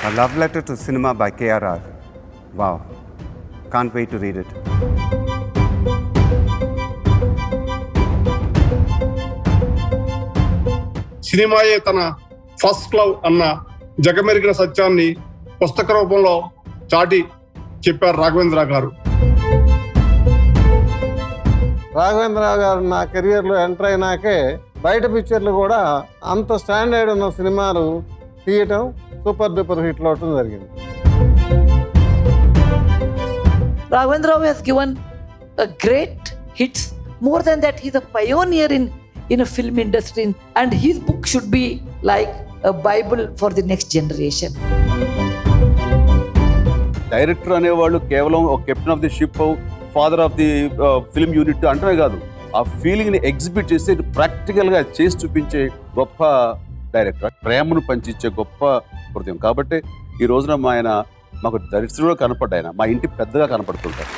A love letter to cinema by KRR. Wow. Can't wait to read it. సినిమాయే తన first love అన్న జగమెరిగిన సత్యాన్ని పుస్తక రూపంలో చాటి చెప్పారు రాఘవేంద్ర గారు రాఘవేంద్రరావు గారు నా కెరియర్లో ఎంటర్ అయినాకే బయట పిక్చర్లు కూడా అంత స్టాండర్డ్ ఉన్న సినిమాలు తీయటం సూపర్ డూపర్ హిట్లు అవటం జరిగింది. Raghavendra Rao he's given great hits more than that he's a pioneer in in film industry and his book should be like Bible for the next generation director అనేవాళ్ళు కేవలం captain of the ship father of the film unit అంటమే కాదు. ఆ ఫీలింగ్ని exhibit చేసి practical చేసి చూపించే గొప్ప director ప్రేమను పంచించే గొప్ప హృదయం. కాబట్టి ఈ రోజున మా ఆయన మాకు దరిద్రుడు కనపడ్డ ఆయన. మా ఇంటి పెద్దగా కనపడుతుంటారు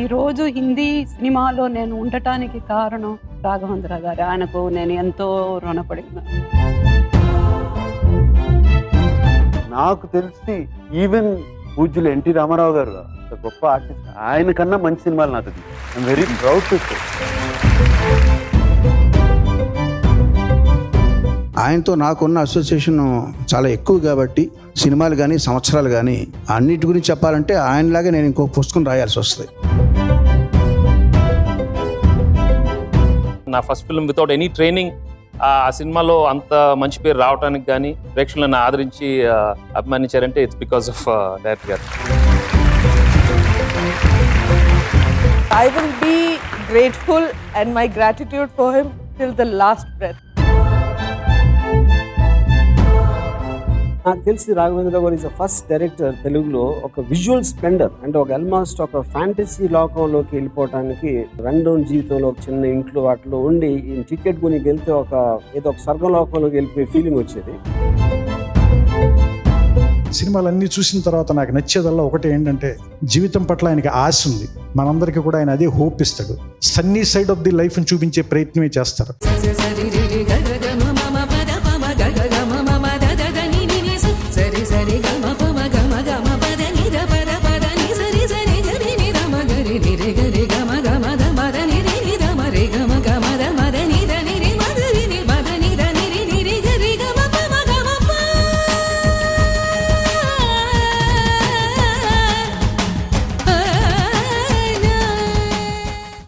ఈ రోజు హిందీ సినిమాలో నేను ఉండటానికి కారణం రాఘవేంద్ర గారు. ఆయనకు నేను ఎంతో రుణపడి ఉన్నాను. నాకు తెలిసి ఈవెన్ పూజ్యులు ఎన్టీ రామారావు గారు గొప్ప ఆర్టిస్ట్. ఆయన కన్నా మంచి సినిమాలు నాకు వెరీ ప్రౌడ్ టు ఆయనతో నాకున్న అసోసియేషన్ చాలా ఎక్కువ కాబట్టి సినిమాలు కానీ సంవత్సరాలు కానీ అన్నిటి గురించి చెప్పాలంటే ఆయనలాగే నేను ఇంకో పుస్తకం రాయాల్సి వస్తుంది నా first film without any training ఆ సినిమాలో అంత మంచి పేరు రావడానికి కానీ ప్రేక్షకులను ఆదరించి అభిమానించారంటే ఇట్స్ బికాస్ ఆఫ్ డైరెక్టర్ గారు I will be grateful and my gratitude for him till the last breath. నాకు తెలిసి రాఘవేంద్ర గారు ఇస్ ఫస్ట్ డైరెక్టర్ తెలుగులో ఒక విజువల్ స్ప్లెండర్ అంటే ఒక ఆల్మోస్ట్ ఒక ఫ్యాంటసీ లోకంలోకి వెళ్ళిపోవటానికి రెండోన్ జీవితంలో ఒక చిన్న ఇంట్లో వాటిలో ఉండి ఈ టికెట్ కొని వెళ్తే ఒక ఏదో ఒక స్వర్గలోకంలోకి వెళ్ళిపోయే ఫీలింగ్ వచ్చేది. సినిమాలన్నీ చూసిన తర్వాత నాకు నచ్చేదల్లా ఒకటి ఏంటంటే జీవితం పట్ల ఆయనకి ఆశ ఉంది. మనందరికీ కూడా ఆయన అదే హోప్ ఇస్తాడు. సన్నీ సైడ్ ఆఫ్ ది లైఫ్ని చూపించే ప్రయత్నమే చేస్తారు.